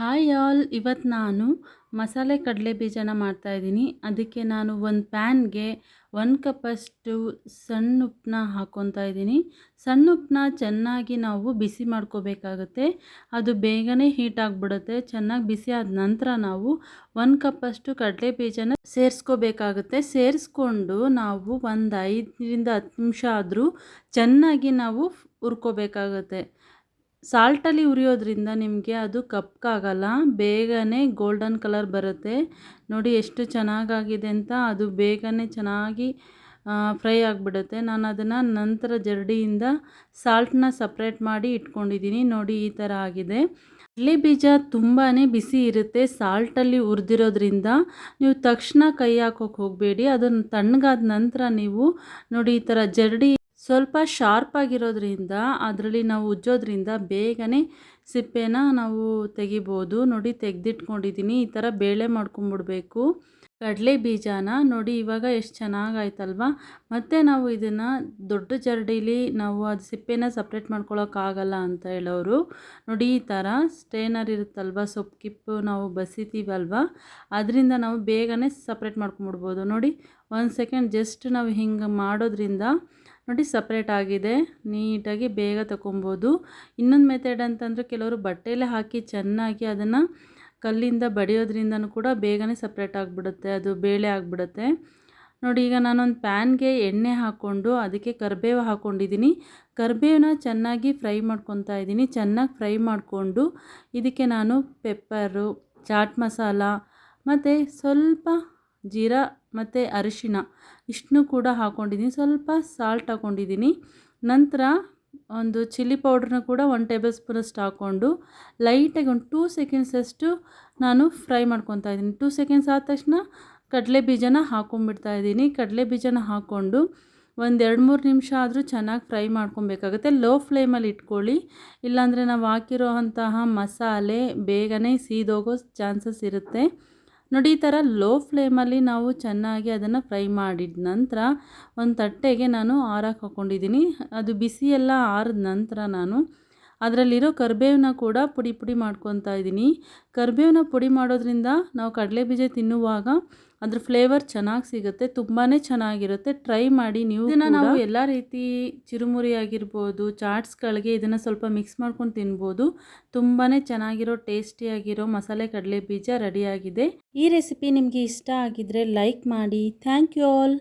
Hi all ಇವತ್ತು ನಾನು ಮಸಾಲೆ ಕಡಲೆ ಬೀಜನ ಮಾಡ್ತಾಯಿದ್ದೀನಿ ಅದಕ್ಕೆ ನಾನು ಒಂದು ಪ್ಯಾನ್ಗೆ ಒಂದು ಕಪ್ಪಷ್ಟು ಸಣ್ಣ ಉಪ್ಪನ್ನ ಹಾಕ್ಕೊತಾ ಇದ್ದೀನಿ. ಸಣ್ಣ ಉಪ್ಪನ್ನ ಚೆನ್ನಾಗಿ ನಾವು ಬಿಸಿ ಮಾಡ್ಕೋಬೇಕಾಗತ್ತೆ. ಅದು ಬೇಗನೆ ಹೀಟ್ ಆಗಿಬಿಡುತ್ತೆ. ಚೆನ್ನಾಗಿ ಬಿಸಿ ಆದ ನಂತರ ನಾವು ಒಂದು ಕಪ್ಪಷ್ಟು ಕಡಲೆ ಬೀಜನ ಸೇರಿಸ್ಕೋಬೇಕಾಗುತ್ತೆ. ಸೇರಿಸ್ಕೊಂಡು ನಾವು ಒಂದು ಐದರಿಂದ ಹತ್ತು ನಿಮಿಷ ಆದರೂ ಚೆನ್ನಾಗಿ ನಾವು ಹುರ್ಕೋಬೇಕಾಗತ್ತೆ ಸಾಲ್ಟಲ್ಲಿ ಉರಿಯೋದ್ರಿಂದ ನಿಮಗೆ ಅದು ಕಪ್ಪಗಾಗಲ್ಲ ಬೇಗನೆ ಗೋಲ್ಡನ್ ಕಲರ್ ಬರುತ್ತೆ. ನೋಡಿ ಎಷ್ಟು ಚೆನ್ನಾಗಾಗಿದೆ ಅಂತ, ಅದು ಬೇಗನೆ ಚೆನ್ನಾಗಿ ಫ್ರೈ ಆಗಿಬಿಡುತ್ತೆ. ನಾನು ಅದನ್ನು ನಂತರ ಜರಡಿಯಿಂದ ಸಾಲ್ಟನ್ನ ಸಪ್ರೇಟ್ ಮಾಡಿ ಇಟ್ಕೊಂಡಿದ್ದೀನಿ. ನೋಡಿ ಈ ಥರ ಆಗಿದೆ. ಕಡಲೆ ಬೀಜ ತುಂಬಾ ಬಿಸಿ ಇರುತ್ತೆ ಸಾಲ್ಟಲ್ಲಿ ಹುರಿದಿರೋದ್ರಿಂದ ನೀವು ತಕ್ಷಣ ಕೈ ಹಾಕೋಕೆ ಹೋಗಬೇಡಿ. ಅದನ್ನು ತಣ್ಣಗಾದ ನಂತರ ನೀವು ನೋಡಿ ಈ ಥರ ಜರಡಿ ಸ್ವಲ್ಪ ಶಾರ್ಪ್ ಆಗಿರೋದ್ರಿಂದ ಅದರಲ್ಲಿ ನಾವು ಉಜ್ಜೋದ್ರಿಂದ ಬೇಗನೆ ಸಿಪ್ಪೆನ ನಾವು ತೆಗಿಬೋದು. ನೋಡಿ ತೆಗೆದಿಟ್ಕೊಂಡಿದ್ದೀನಿ ಈ ಥರ ಬೇಳೆ ಮಾಡ್ಕೊಂಬಿಡ್ಬೇಕು. ಕಡಲೆ ಬೀಜನ ನೋಡಿ ಇವಾಗ ಎಷ್ಟು ಚೆನ್ನಾಗಾಯ್ತಲ್ವ? ಮತ್ತು ನಾವು ಇದನ್ನು ದೊಡ್ಡ ಜರಡಿಲಿ ನಾವು ಅದು ಸಿಪ್ಪೆನ ಸಪ್ರೇಟ್ ಮಾಡ್ಕೊಳೋಕ್ಕಾಗಲ್ಲ ಅಂತ ಹೇಳೋರು. ನೋಡಿ ಈ ಥರ ಸ್ಟೇನರ್ ಇರುತ್ತಲ್ವ? ಸೊಪ್ಪು ಕಿಪ್ಪು ನಾವು ಬಸಿತೀವಲ್ವ? ಅದರಿಂದ ನಾವು ಬೇಗನೆ ಸಪ್ರೇಟ್ ಮಾಡ್ಕೊಂಬಿಡ್ಬೋದು. ನೋಡಿ, ಒಂದು ಸೆಕೆಂಡ್ ಜಸ್ಟ್ ನಾವು ಹಿಂಗೆ ಮಾಡೋದ್ರಿಂದ ನೋಡಿ ಸಪ್ರೇಟ್ ಆಗಿದೆ. ನೀಟಾಗಿ ಬೇಗ ತಗೊಬೋದು ಇನ್ನೊಂದು ಮೆಥಡ್ ಅಂತಂದರೆ ಕೆಲವರು ಬಟ್ಟೆಯಲ್ಲೇ ಹಾಕಿ ಚೆನ್ನಾಗಿ ಅದನ್ನು ಕಲ್ಲಿಂದ ಬಡಿಯೋದ್ರಿಂದನೂ ಕೂಡ ಬೇಗನೆ ಸಪ್ರೇಟ್ ಆಗಿಬಿಡುತ್ತೆ. ಅದು ಬೇಳೆ ಆಗಿಬಿಡುತ್ತೆ. ನೋಡಿ, ಈಗ ನಾನೊಂದು ಪ್ಯಾನ್ಗೆ ಎಣ್ಣೆ ಹಾಕ್ಕೊಂಡು ಅದಕ್ಕೆ ಕರಿಬೇವು ಹಾಕ್ಕೊಂಡಿದ್ದೀನಿ ಕರಿಬೇವನ್ನ ಚೆನ್ನಾಗಿ ಫ್ರೈ ಮಾಡ್ಕೊತಾ ಇದ್ದೀನಿ. ಚೆನ್ನಾಗಿ ಫ್ರೈ ಮಾಡಿಕೊಂಡು ಇದಕ್ಕೆ ನಾನು ಪೆಪ್ಪರು ಚಾಟ್ ಮಸಾಲ ಮತ್ತು ಸ್ವಲ್ಪ ಜೀರಾ ಮತ್ತು ಅರಿಶಿನ ಇಷ್ಟನ್ನೂ ಕೂಡ ಹಾಕ್ಕೊಂಡಿದ್ದೀನಿ ಸ್ವಲ್ಪ ಸಾಲ್ಟ್ ಹಾಕ್ಕೊಂಡಿದ್ದೀನಿ ನಂತರ ಒಂದು ಚಿಲ್ಲಿ ಪೌಡ್ರನ್ನ ಕೂಡ ಒನ್ ಟೇಬಲ್ ಸ್ಪೂನಷ್ಟು ಹಾಕ್ಕೊಂಡು ಲೈಟಾಗಿ ಒಂದು ಟೂ ಸೆಕೆಂಡ್ಸಷ್ಟು ನಾನು ಫ್ರೈ ಮಾಡ್ಕೊತಾ ಇದ್ದೀನಿ. ಟೂ ಸೆಕೆಂಡ್ಸ್ ಆದ ತಕ್ಷಣ ಕಡಲೆ ಬೀಜನ ಹಾಕ್ಕೊಂಬಿಡ್ತಾ ಇದ್ದೀನಿ. ಕಡಲೆ ಬೀಜನ ಹಾಕ್ಕೊಂಡು ಒಂದು ಎರಡು ಮೂರು ನಿಮಿಷ ಆದರೂ ಚೆನ್ನಾಗಿ ಫ್ರೈ ಮಾಡ್ಕೊಬೇಕಾಗುತ್ತೆ. ಲೋ ಫ್ಲೇಮಲ್ಲಿ ಇಟ್ಕೊಳ್ಳಿ. ಇಲ್ಲಾಂದರೆ ನಾವು ಹಾಕಿರೋ ಅಂತಹ ಮಸಾಲೆ ಬೇಗನೆ ಸೀದೋಗೋ ಚಾನ್ಸಸ್ ಇರುತ್ತೆ. ನೋಡಿ, ಈ ಥರ ಲೋ ಫ್ಲೇಮಲ್ಲಿ ನಾವು ಚೆನ್ನಾಗಿ ಅದನ್ನು ಫ್ರೈ ಮಾಡಿದ ನಂತರ ಒಂದು ತಟ್ಟೆಗೆ ನಾನು ಆರಕ್ಕೆ ಹಾಕ್ಕೊಂಡಿದ್ದೀನಿ ಅದು ಬಿಸಿ ಎಲ್ಲ ಆರಿದ ನಂತರ ನಾನು ಅದರಲ್ಲಿರೋ ಕರಿಬೇವನ್ನ ಕೂಡ ಪುಡಿ ಪುಡಿ ಮಾಡ್ಕೊತಾ ಇದ್ದೀನಿ. ಕರಿಬೇವನ್ನ ಪುಡಿ ಮಾಡೋದ್ರಿಂದ ನಾವು ಕಡಲೆ ಬೀಜ ತಿನ್ನುವಾಗ ಅದ್ರ ಫ್ಲೇವರ್ ಚೆನ್ನಾಗಿ ಸಿಗುತ್ತೆ ತುಂಬಾ ಚೆನ್ನಾಗಿರುತ್ತೆ. ಟ್ರೈ ಮಾಡಿ ನೀವು ಇದನ್ನು ನಾವು ಎಲ್ಲ ರೀತಿ ಚಿರುಮುರಿ ಆಗಿರ್ಬೋದು ಚಾಟ್ಸ್ಗಳಿಗೆ ಇದನ್ನು ಸ್ವಲ್ಪ ಮಿಕ್ಸ್ ಮಾಡ್ಕೊಂಡು ತಿನ್ಬೋದು. ತುಂಬಾ ಚೆನ್ನಾಗಿರೋ ಟೇಸ್ಟಿಯಾಗಿರೋ ಮಸಾಲೆ ಕಡಲೆ ಬೀಜ ರೆಡಿಯಾಗಿದೆ ಈ ರೆಸಿಪಿ ನಿಮಗೆ ಇಷ್ಟ ಆಗಿದ್ರೆ ಲೈಕ್ ಮಾಡಿ. Thank you all.